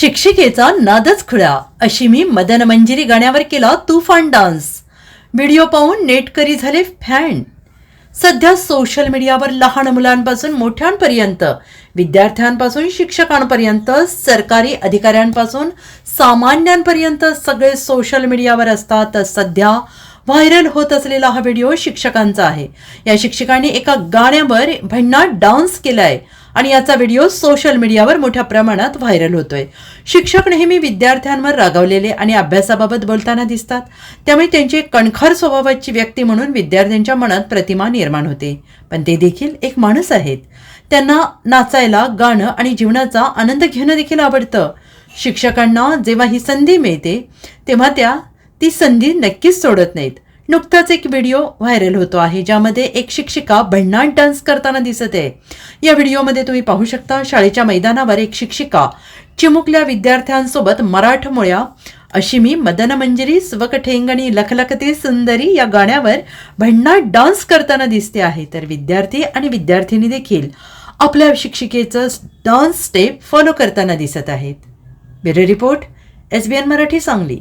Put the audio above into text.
शिक्षिकेचा नादच खुळा अशी मी मदन मंजिरी गाण्यावर केला तुफान डान्स. व्हिडिओ पाहून नेटकरी झाले फॅन. सध्या सोशल मीडियावर लहान मुलांपासून मोठ्यांपर्यंत विद्यार्थ्यांपासून शिक्षकांपर्यंत सरकारी अधिकाऱ्यांपासून सामान्यांपर्यंत सगळे सोशल मीडियावर असतात. सध्या व्हायरल होत असलेला हा व्हिडिओ शिक्षकांचा आहे. या शिक्षकांनी एका गाण्यावर भन्नाट डान्स केलाय आणि याचा व्हिडिओ सोशल मीडियावर मोठ्या प्रमाणात व्हायरल होतोय. शिक्षक नेहमी विद्यार्थ्यांवर रागावलेले आणि अभ्यासाबाबत बोलताना दिसतात. त्यामुळे त्यांची कणखर स्वभावाची व्यक्ती म्हणून विद्यार्थ्यांच्या मनात प्रतिमा निर्माण होते. पण ते देखील एक माणूस आहेत. त्यांना नाचायला गाणं आणि जीवनाचा आनंद घेणं देखील आवडतं. शिक्षकांना जेव्हा ही संधी मिळते तेव्हा त्या ती संधी नक्कीच सोडत नाहीत. नुकताच एक व्हिडिओ व्हायरल होतो आहे ज्यामध्ये एक शिक्षिका भन्नाट डान्स करताना दिसत. आहे या व्हिडिओमध्ये तुम्ही पाहू शकता शाळेच्या मैदानावर एक शिक्षिका चिमुकल्या विद्यार्थ्यांसोबत मराठमोळ्या अशी मी मदन मंजरी स्वकठेंगणी लखलखते सुंदरी या गाण्यावर भन्नाट डान्स करताना दिसते आहे. तर विद्यार्थी आणि विद्यार्थिनी देखील आपल्या शिक्षिकेचं डान्स स्टेप फॉलो करताना दिसत आहेत. Bureau report S B N Marathi Sangli.